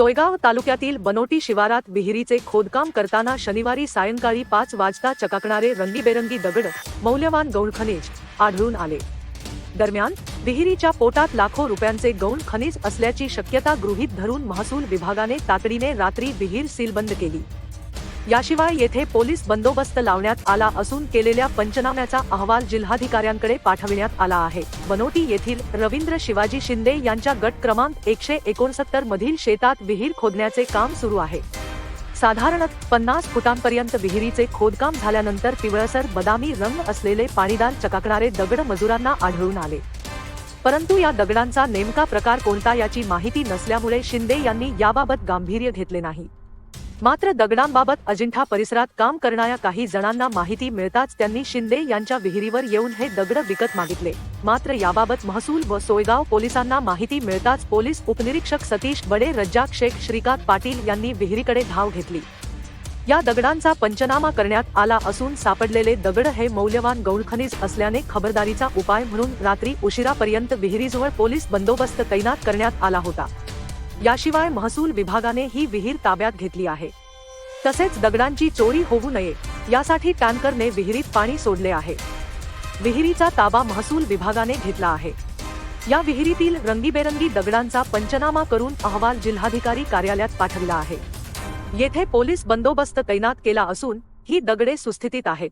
सोयगाव तालुक्यातील बनोटी शिवारात विहिरीचे खोदकाम करताना शनिवारी सायंकाळी पाच वाजता चकाकणारे रंगीबेरंगी दगड मौल्यवान गौण खनिज आढळून आले. दरम्यान विहिरीच्या पोटात लाखो रुपयांचे गौण खनिज असल्याची शक्यता गृहीत धरून महसूल विभागाने तातडीने रात्री विहीर सीलबंद केली. याशिवाय येथे पोलीस बंदोबस्त लावण्यात आला असून केलेल्या पंचनाम्याचा अहवाल जिल्हाधिकाऱ्यांकडे पाठविण्यात आला आहे. बनोटी येथील रवींद्र शिवाजी शिंदे यांच्या गट क्रमांक एकशे एकोणसत्तर मधील शेतात विहीर खोदण्याचे काम सुरू आहे. साधारणत पन्नास फुटांपर्यंत विहिरीचे खोदकाम झाल्यानंतर पिवळसर बदामी रंग असलेले पाणीदार चकाकणारे दगड मजुरांना आढळून आले. परंतु या दगडांचा नेमका प्रकार कोणता याची माहिती नसल्यामुळे शिंदे यांनी याबाबत गांभीर्य घेतले नाही. मात्र दगडांबाबत अजिंठा परिसरात काम करणाऱ्या काही जणांना माहिती मिळताच त्यांनी शिंदे यांच्या विहिरीवर येऊन हे दगड विकत मागितले. मात्र याबाबत महसूल व सोयगाव पोलिसांना माहिती मिळताच पोलीस उपनिरीक्षक सतीश बडे रज्जाक शेख श्रीकांत पाटील यांनी विहिरीकडे धाव घेतली. या दगडांचा पंचनामा करण्यात आला असून सापडलेले दगड हे मौल्यवान गौणखनिज असल्याने खबरदारीचा उपाय म्हणून रात्री उशिरापर्यंत विहिरीजवळ पोलीस बंदोबस्त तैनात करण्यात आला होता. याशिवाय महसूल विभागाने ही विहीर ताब्यात घेतली आहे. तसेच दगडांची चोरी होऊ नये यासाठी टँकरने विहिरीत पाणी सोडले आहे. विहिरीचा ताबा महसूल विभागाने घेतला आहे. या विहिरीतील रंगीबेरंगी दगडांचा पंचनामा करून अहवाल जिल्हाधिकारी कार्यालयात पाठविला आहे. येथे पोलीस बंदोबस्त तैनात केला असून ही दगडे सुस्थितीत आहेत.